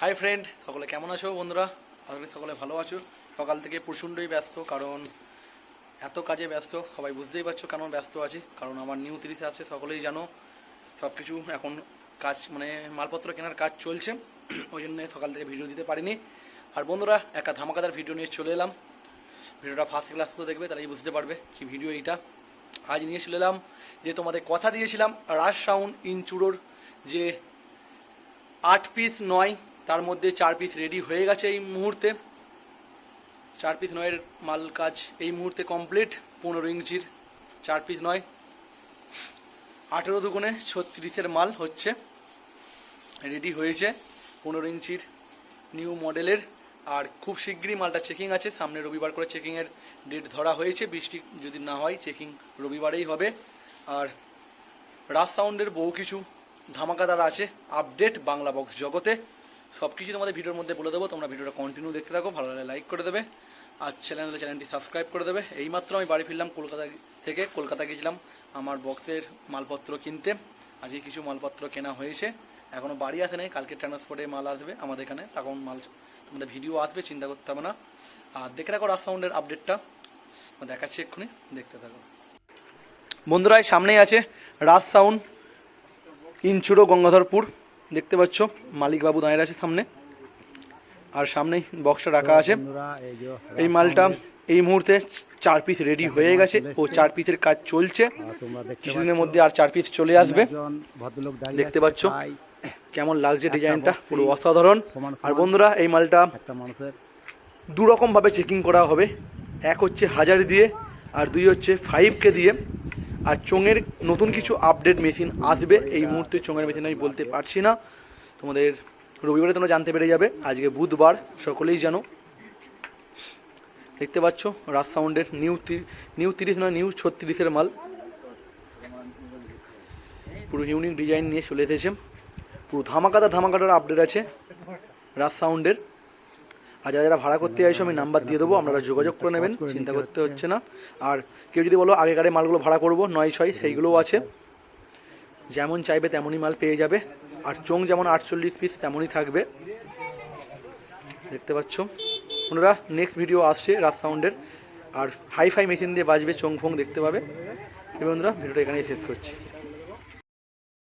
Hi friend সকলে কেমন আছো বন্ধুরা? আশা সকলে ভালো আছো। সকাল থেকে প্রচণ্ডই ব্যস্ত, কারণ এত কাজে ব্যস্ত। সবাই বুঝতেই পারছ কেন ব্যস্ত আছি, কারণ আমার নিউ তিরিশে আছে সকলেই জানো। সব কিছু এখন কাজ মানে মালপত্র কেনার কাজ চলছে। ওই জন্য সকাল থেকে ভিডিও দিতে পারিনি। আর বন্ধুরা, একটা ধামাকাদার ভিডিও নিয়ে চলে এলাম। ভিডিওটা ফার্স্ট ক্লাস করে দেখবে তারাই বুঝতে পারবে কি ভিডিও এইটা। আজ নিয়ে চলে এলাম, যে তোমাদের কথা দিয়েছিলাম রাজ সাউন্ড ইনচুরোর যে আট পিস নয় তার মধ্যে চার পিস রেডি হয়ে গেছে এই মুহূর্তে। চার পিস নয়ের মাল কাজ এই মুহূর্তে কমপ্লিট পনেরো ইঞ্চির চার পিস নয়। আঠেরো দুগুণে ছত্রিশের মাল হচ্ছে রেডি হয়েছে পনেরো ইঞ্চির নিউ মডেলের আর খুব শীঘ্রই মালটা চেকিং আছে, সামনে রবিবার করে চেকিংয়ের ডেট ধরা হয়েছে, বৃষ্টি যদি না হয় চেকিং রবিবারেই হবে। আর রাজ সাউন্ডের বহু কিছু ধামাকাদার আছে আপডেট বাংলা বক্স জগতে। সব কিছু তোমাদের ভিডিওর মধ্যে বলে দেবো। তোমরা ভিডিওটা কন্টিনিউ দেখতে থাকো, ভালো লাগলে লাইক করে দেবে। আর চ্যানেলে চ্যানেলটি সাবস্ক্রাইব করে দেবে। এইমাত্র আমি বাড়ি ফিরলাম কলকাতা থেকে, কলকাতা গেছিলাম আমার বক্সের মালপত্র কিনতে। আজকে কিছু মালপত্র কেনা হয়েছে। এখনও বাড়ি আসে নাই, কালকে ট্রান্সপোর্টে মাল আসবে আমাদের এখানে। তখন মাল, তোমাদের ভিডিও আসবে, চিন্তা করতে হবে না। আর দেখে রাখো রাজ সাউন্ডের আপডেটটা দেখাচ্ছি এক্ষুনি, দেখতে থাকো। বন্ধুরা সামনেই আছে রাজ সাউন্ড ইনচুরো গঙ্গাধরপুর দেখতে পাচ্ছ মালিক বাবু দাঁড়িয়ে আছে সামনে। আর সামনেই বক্সটা রাখা আছে। এই মালটা এই মুহূর্তে চার পিস রেডি হয়ে গেছে ও চার পিসের কাজ চলছে। কিছুদিনের মধ্যে আর চার পিস চলে আসবে। দেখতে পাচ্ছ? কেমন লাগছে ডিজাইনটা, পুরো অসাধারণ। আর বন্ধুরা, এই মালটা দু রকমভাবে চেকিং করা হবে। এক হচ্ছে হাজার দিয়ে আর দুই হচ্ছে ফাইভ কে দিয়ে। আর চোঙের নতুন কিছু আপডেট মেশিন আসবে এই মুহূর্তে চোঙের মেশিন আমি বলতে পারছি না। তোমাদের রবিবারে তোমরা জানতে পেরে যাবে, আজকে বুধবার, সকলেই জানো। দেখতে পাচ্ছ রাজ সাউন্ডের নিউ নিউ তিরিশ নয় নিউ ছত্রিশের মাল। পুরো ইউনিক ডিজাইন নিয়ে চলে এসেছে। পুরো ধামাকাদার ধামাকাটার আপডেট আছে রাজ সাউন্ডের আর যারা যারা ভাড়া করতে চাইছো আমি নাম্বার দিয়ে দেবো আপনারা যোগাযোগ করে নেবেন চিন্তা করতে হচ্ছে। না। আর কেউ যদি বলো আগেকারে মালগুলো ভাড়া করব নয় ছয় সেইগুলোও আছে। যেমন চাইবে তেমনই মাল পেয়ে যাবে। আর চোং যেমন আটচল্লিশ পিস তেমনই থাকবে। দেখতে পাচ্ছ? ওনারা নেক্সট ভিডিও আসছে রাজ সাউন্ডের আর হাই ফাই মেশিন দিয়ে বাজবে চোং ফোং দেখতে পাবে। এবং বন্ধুরা ভিডিওটা এখানেই শেষ করছি।